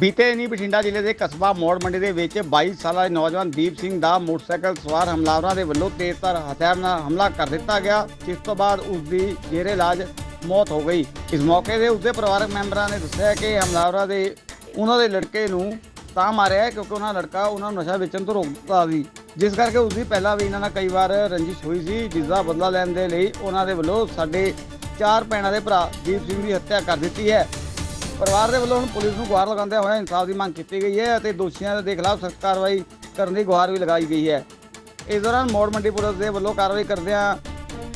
ਬੀਤੇ ਦਿਨੀ ਬਠਿੰਡਾ ਜ਼ਿਲ੍ਹੇ ਦੇ ਕਸਬਾ ਮੋੜ ਮੰਡੀ ਦੇ ਵਿੱਚ 22 ਸਾਲਾ ਨੌਜਵਾਨ ਦੀਪ ਸਿੰਘ ਦਾ ਮੋਟਰਸਾਈਕਲ ਸਵਾਰ ਹਮਲਾਵਰਾਂ ਦੇ ਵੱਲੋਂ ਤੇਜ਼ਧਾਰ ਹਥਿਆਰ ਨਾਲ ਹਮਲਾ ਕਰ ਦਿੱਤਾ ਗਿਆ, ਜਿਸ ਤੋਂ ਬਾਅਦ ਉਸ ਦੀ ਜੇਰੇ ਇਲਾਜ ਮੌਤ ਹੋ ਗਈ। ਇਸ ਮੌਕੇ ਤੇ ਉਸਦੇ ਪਰਿਵਾਰਕ ਮੈਂਬਰਾਂ ਨੇ ਦੱਸਿਆ ਕਿ ਹਮਲਾਵਰਾਂ ਦੇ, ਉਹਨਾਂ ਦੇ ਲੜਕੇ ਨੂੰ ਤਾਂ ਮਾਰਿਆ ਕਿਉਂਕਿ ਉਹਨਾਂ ਲੜਕਾ ਉਹਨਾਂ ਨੂੰ ਨਸ਼ਾ ਵੇਚਣ ਤੋਂ ਰੋਕਦਾ ਸੀ। ਜਿਸ ਕਰਕੇ ਉਸ ਦੀ ਪਹਿਲਾਂ ਵੀ ਇਹਨਾਂ ਨਾਲ ਕਈ ਵਾਰ ਰੰਜਿਸ਼ ਹੋਈ ਸੀ, ਜਿਸ ਦਾ ਬਦਲਾ ਲੈਣ ਦੇ ਲਈ ਉਹਨਾਂ ਦੇ ਵੱਲੋਂ ਸਾਡੇ ਚਾਰ ਭੈਣਾਂ ਦੇ ਭਰਾ ਦੀਪ ਸਿੰਘ ਦੀ ਹੱਤਿਆ ਕਰ ਦਿੱਤੀ ਹੈ। ਪਰਿਵਾਰ ਦੇ ਵੱਲੋਂ ਹੁਣ ਪੁਲਿਸ ਨੂੰ ਗੁਹਾਰ ਲਗਾਉਂਦਿਆਂ ਹੋਇਆ ਇਨਸਾਫ ਦੀ ਮੰਗ ਕੀਤੀ ਗਈ ਹੈ ਅਤੇ ਦੋਸ਼ੀਆਂ ਦੇ ਖਿਲਾਫ ਸਖਤ ਕਾਰਵਾਈ ਕਰਨ ਦੀ ਗੁਹਾਰ ਵੀ ਲਗਾਈ ਗਈ ਹੈ। ਇਸ ਦੌਰਾਨ ਮੋੜ ਮੰਡੀ ਪੁਲਿਸ ਦੇ ਵੱਲੋਂ ਕਾਰਵਾਈ ਕਰਦਿਆਂ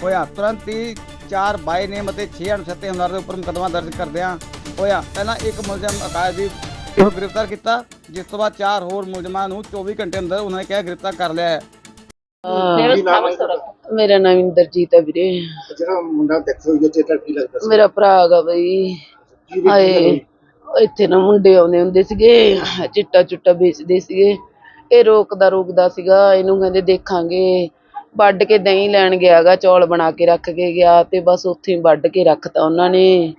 ਹੋਇਆ ਤੁਰੰਤ ਹੀ ਚਾਰ ਬਾਈ ਨੇਮ ਅਤੇ 6 ਅਣਛੱਤੇ ਹਮਲਾਵਰ ਦੇ ਉੱਪਰ ਮੁਕੱਦਮਾ ਦਰਜ ਕਰਦਿਆਂ ਹੋਇਆ ਪਹਿਲਾਂ ਇੱਕ ਮੁਲਜ਼ਮ ਅਕਾਇਦੀਪ ਨੂੰ ਗ੍ਰਿਫਤਾਰ ਕੀਤਾ ਜਿਸ ਤੋਂ ਬਾਅਦ ਚਾਰ ਹੋਰ ਮੁਲਜ਼ਮਾਂ ਨੂੰ 24 ਘੰਟੇ ਅੰਦਰ ਉਹਨਾਂ ਨੇ ਕਿਹਾ ਗ੍ਰਿਫਤਾਰ ਕਰ ਲਿਆ ਹੈ? ਮੇਰਾ ਨਾਮ ਇੰਦਰਜੀਤ ਹੈ ਵੀਰੇ। ਜਿਹੜਾ ਮੁੰਡਾ ਡੈਥ ਹੋਈ ਹੈ ਚੇਤਾ ਕੀ ਲੱਗਦਾ ਸੀ? ਮੇਰਾ ਭਰਾ ਹੈਗਾ ਬਈ। ਹਾਏ? ਇੱਥੇ ਨਾ ਮੁੰਡੇ ਆਉਂਦੇ ਹੁੰਦੇ ਸੀਗੇ ਚਿੱਟਾ ਚੁੱਟਾ ਵੇਚਦੇ ਸੀਗੇ। ਇਹ ਰੋਕਦਾ ਰੋਕਦਾ ਸੀਗਾ ਇਹਨੂੰ ਕਹਿੰਦੇ ਦੇਖਾਂਗੇ। ਵੱਢ ਕੇ ਦਹੀਂ ਲੈਣ ਗਿਆਗਾ ਚੌਲ ਬਣਾ ਕੇ ਰੱਖ ਕੇ ਗਿਆ ਤੇ ਬਸ ਉੱਥੇ ਹੀ ਵੱਢ ਕੇ ਰੱਖਤਾ ਉਹਨਾਂ ਨੇ।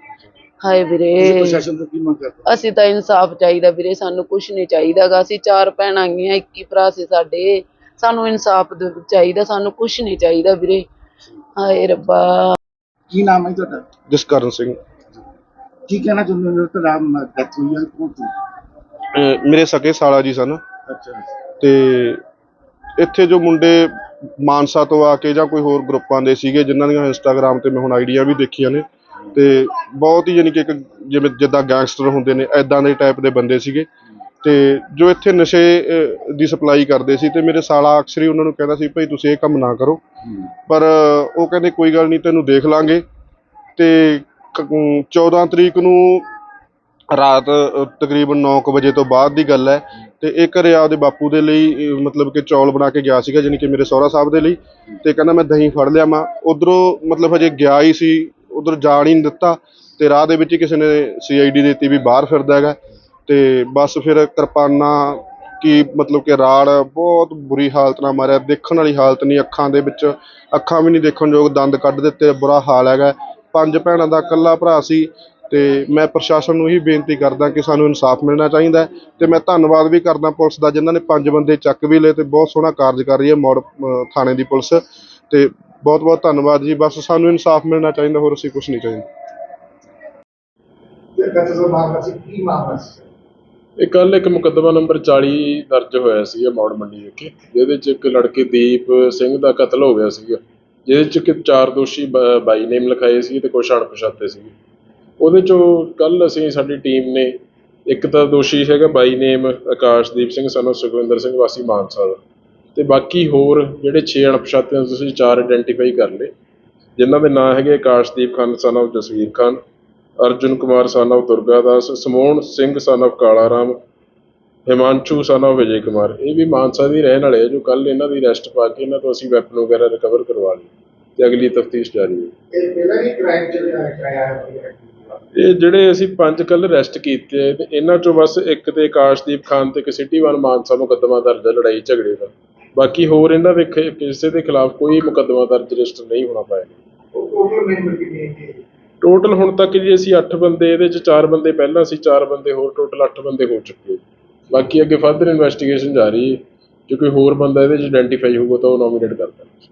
ਹਾਏ ਵੀਰੇ। ਪ੍ਰਸ਼ਾਸਨ ਤੋਂ ਕੀ ਮੰਗ ਕਰਦੇ ਅਸੀਂ ਤਾਂ ਇਨਸਾਫ ਚਾਹੀਦਾ ਵੀਰੇ ਸਾਨੂੰ ਕੁਝ ਨਹੀਂ ਚਾਹੀਦਾਗਾ। ਅਸੀਂ ਚਾਰ ਭੈਣਾਂ ਗੀਆਂ ਇੱਕ ਹੀ ਭਰਾ ਸੀ ਸਾਡੇ। ਸਾਨੂੰ ਇਨਸਾਫ ਚਾਹੀਦਾ ਸਾਨੂੰ ਕੁਝ ਨਹੀਂ ਚਾਹੀਦਾ ਵੀਰੇ। ਹਾਏ ਰੱਬਾ। ਕੀ ਨਾਮ ਹੈ ਤੁਹਾਡਾ? ਜਸਕਰਨ ਸਿੰਘ। ਕੀ ਕਹਿਣਾ ਚਾਹੁੰਦੇ ਹੋ? ਜਿਹੜਾ ਰਾਮ ਡੈਥ ਹੋਈ ਹੈ ਅਹ ਮੇਰੇ ਸਕੇ ਸਾਲਾ ਜੀ ਸਨ। ਅੱਛਾ। ਤੇ ਇੱਥੇ ਜੋ ਮੁੰਡੇ ਮਾਨਸਾ ਤੋਂ ਆ ਕੇ ਜਾਂ ਕੋਈ ਹੋਰ ਗਰੁੱਪਾਂ ਦੇ ਸੀਗੇ ਜਿਨ੍ਹਾਂ ਦੀਆਂ ਇੰਸਟਾਗ੍ਰam ਤੇ ਮੈਂ ਹੁਣ ਆਈਡੀਆਂ ਵੀ ਦੇਖੀਆਂ ਨੇ ਤੇ ਬਹੁਤ ਹੀ ਯਾਨੀ ਕਿ ਇੱਕ ਜਿਵੇਂ ਜਿੱਦਾਂ ਗੈਂਗਸਟਰ ਹੁੰਦੇ ਨੇ ਐਦਾਂ ਦੇ ਟਾਈਪ ਦੇ ਬੰਦੇ ਸੀਗੇ। ਤੇ ਜੋ ਇੱਥੇ ਨਸ਼ੇ ਅਹ, ਦੀ ਸਪਲਾਈ ਕਰਦੇ ਸੀ ਤੇ ਮੇਰੇ ਸਾਲਾ ਅਕਸਰ ਹੀ ਉਹਨਾਂ ਨੂੰ ਕਹਿੰਦਾ ਸੀ ਭਾਈ ਤੁਸੀਂ ਇਹ ਕੰਮ ਨਾ ਕਰੋ। ਪਰ ਉਹ ਕਹਿੰਦੇ ਕੋਈ ਗੱਲ ਨਹੀਂ ਤੈਨੂੰ ਦੇਖ ਲਾਂਗੇ। ਤੇ 14 ਤਰੀਕ ਨੂੰ ਰਾਤ ਅ, ਤਕਰੀਬਨ 9 ਵਜੇ ਤੋਂ ਬਾਅਦ ਦੀ ਗੱਲ ਹੈ। ਤੇ ਇਹ ਘਰੇ ਆਪਦੇ ਬਾਪੂ ਦੇ ਲਈ ਮਤਲਬ ਕਿ ਚੌਲ ਬਣਾ ਕੇ ਗਿਆ ਸੀਗਾ ਜਾਣੀ ਕਿ ਮੇਰੇ ਸਹੁਰਾ ਸਾਹਿਬ ਦੇ ਲਈ। ਤੇ ਕਹਿੰਦਾ ਮੈਂ ਦਹੀਂ ਫੜ ਲਿਆ ਮਾਂ। ਉਧਰੋਂ ਮਤਲਬ ਹਜੇ ਗਿਆ ਹੀ ਸੀ ਉਧਰ ਜਾਣ ਹੀ ਨਹੀਂ ਦਿੱਤਾ। ਤੇ ਰਾਹ ਦੇ ਵਿੱਚ ਹੀ ਕਿਸੇ ਨੇ ਸੀਆਈਡੀ ਦਿੱਤੀ ਵੀ ਬਾਹਰ ਫਿਰਦਾ ਹੈਗਾ। ਤੇ ਬਸ ਫਿਰ ਕਿਰਪਾਨਾਂ ਕੀ ਮਤਲਬ ਕਿ ਰਾੜ ਬਹੁਤ ਬੁਰੀ ਹਾਲਤ ਨਾਲ ਮਾਰਿਆ। ਦੇਖਣ ਵਾਲੀ ਹਾਲਤ ਨਹੀਂ ਅੱਖਾਂ ਦੇ ਵਿੱਚ। ਅੱਖਾਂ ਵੀ ਨਹੀਂ ਦੇਖਣ ਯੋਗ ਦੰਦ ਕੱਢ ਦਿੱਤੇ ਬੁਰਾ ਹਾਲ ਹੈਗਾ। ਪੰਜ ਭੈਣਾਂ ਦਾ ਇਕੱਲਾ ਭਰਾ ਸੀ ਤੇ ਮੈਂ ਪ੍ਰਸ਼ਾਸਨ ਨੂੰ ਇਹੀ ਬੇਨਤੀ ਕਰਦਾ ਕਿ ਸਾਨੂੰ ਇਨਸਾਫ ਮਿਲਣਾ ਚਾਹੀਦਾ ਹੈ ਤੇ ਮੈਂ ਧੰਨਵਾਦ ਵੀ ਕਰਦਾ ਪੁਲਿਸ ਦਾ ਜਿਨ੍ਹਾਂ ਨੇ ਪੰਜ ਬੰਦੇ ਚੱਕ ਵੀ ਲਏ ਤੇ ਬਹੁਤ ਸੋਹਣਾ ਕਾਰਜ ਕਰ ਰਹੀ ਹੈ ਮੋੜ ਥਾਣੇ ਦੀ ਪੁਲਿਸ ਤੇ ਬਹੁਤ ਬਹੁਤ ਧੰਨਵਾਦ ਜੀ। ਬਸ ਸਾਨੂੰ ਇਨਸਾਫ ਮਿਲਣਾ ਚਾਹੀਦਾ ਹੋਰ ਅਸੀਂ ਕੁਝ ਨਹੀਂ ਚਾਹੀਦਾ। ਇਹ ਕੱਲ ਇੱਕ ਮੁਕੱਦਮਾ ਨੰਬਰ 40 ਦਰਜ ਹੋਇਆ ਸੀ ਮੌੜ ਮੰਡੀ ਵਿਖੇ ਜਿਹਦੇ ਚ ਇੱਕ ਲੜਕੇ ਦੀਪ ਸਿੰਘ ਦਾ ਕਤਲ ਹੋ ਗਿਆ ਸੀਗਾ। ਜਿਹਦੇ ਚ ਕਿ ਚਾਰ ਦੋਸ਼ੀ ਬ- ਬਾਈ ਨੇਮ ਲਿਖਾਏ ਸੀ ਤੇ ਕੁਛ ਅਣਪਛਾਤੇ ਸੀ। ਉਹਦੇ ਚੋਂ ਕੱਲ ਅਸੀਂ ਸਾਡੀ ਟੀਮ ਨੇ ਇੱਕ ਤਾਂ ਦੋਸ਼ੀ ਹੈਗਾ ਬਾਈ ਨੇਮ ਆਕਾਸ਼ਦੀਪ ਸਿੰਘ ਸਾਨੂੰ ਸੁਖਵਿੰਦਰ ਸਿੰਘ, ਵਾਸੀ ਮਾਨਸਾ ਦਾ। ਤੇ ਬਾਕੀ ਹੋਰ ਜਿਹੜੇ 6 ਅਣਪਛਾਤੇ ਤੋਂ ਤੁਸੀਂ ਚਾਰ ਆਇਡੈਂਟੀਫਾਈ ਕਰ ਲਏ। ਜਿਨ੍ਹਾਂ ਦੇ ਨਾਂ ਹੈਗੇ Akashdeep Khan, son of Jasvir Khan, Arjun Kumar, son of Durga Das ਸਮੋਹਨ Singh, son of Kala Ram Himanshu son of Vijay Kumar. ਇਹ ਵੀ ਮਾਨਸਾ ਦੇ ਰਹਿਣ ਵਾਲੇ ਆ ਜੋ ਕੱਲ ਇਹਨਾਂ ਦੀ ਅਰੈਸਟ ਪਾ ਕੇ ਇਹਨਾਂ ਤੋਂ ਅਸੀਂ ਵੈਪਨ ਵਗੈਰਾ ਰਿਕਵਰ ਕਰਵਾ ਲਈ ਤੇ ਅਗਲੀ ਤਫਤੀਸ਼ ਜਾਰੀ ਹੈ। ਇਹ ਪਹਿਲਾਂ ਵੀ ਕ੍ਰਾਈਮ ਚੱਲਿਆ ਕਰਾਇਆ ਹੈ। ਇਹ ਜਿਹੜੇ ਅਸੀਂ ਪੰਜ ਕੱਲ ਅਰੈਸਟ ਕੀਤੇ ਤੇ ਇਹਨਾਂ ਚੋਂ ਬਸ ਇੱਕ ਤੇ ਆਕਾਸ਼ਦੀਪ ਖਾਨ ਤੇ ਇੱਕ ਸਿਟੀ ਵਨ ਮਾਨਸਾ ਮੁਕੱਦਮਾ ਦਰਜ ਹੈ ਲੜਾਈ ਝਗੜੇ ਦਾ। ਬਾਕੀ ਹੋਰ ਇਹਨਾਂ ਦੇ ਖਿ- ਕਿਸੇ ਦੇ ਖਿਲਾਫ ਕੋਈ ਮੁਕੱਦਮਾ ਦਰਜ ਰਜਿਸਟਰ ਨਹੀਂ ਹੋਣਾ ਪਾਇਆ। ਉਹ ਟੋਟਲ ਮੈਂਬਰ ਕਿੰਨੇ ਹੈ ਟੋਟਲ ਹੁਣ ਤੱਕ ਜੀ ਅਸੀਂ 8 ਬੰਦੇ ਇਹਦੇ ਚ 4 ਬੰਦੇ ਪਹਿਲਾਂ ਸੀ 4 ਬੰਦੇ ਹੋਰ ਟੋਟਲ 8 ਬੰਦੇ ਹੋ ਚੁੱਕੇ ਬਾਕੀ ਅੱਗੇ ਫਰਦਰ ਇਨਵੈਸਟੀਗੇਸ਼ਨ ਜਾਰੀ ਹੈ। ਜੇ ਕੋਈ ਹੋਰ ਬੰਦਾ ਇਹਦੇ ਚ ਆਇਡੈਂਟੀਫਾਈ ਹੋਊਗਾ ਤਾਂ ਉਹ ਨੋਮੀਨੇਟ ਕਰ ਦਾਂਗੇ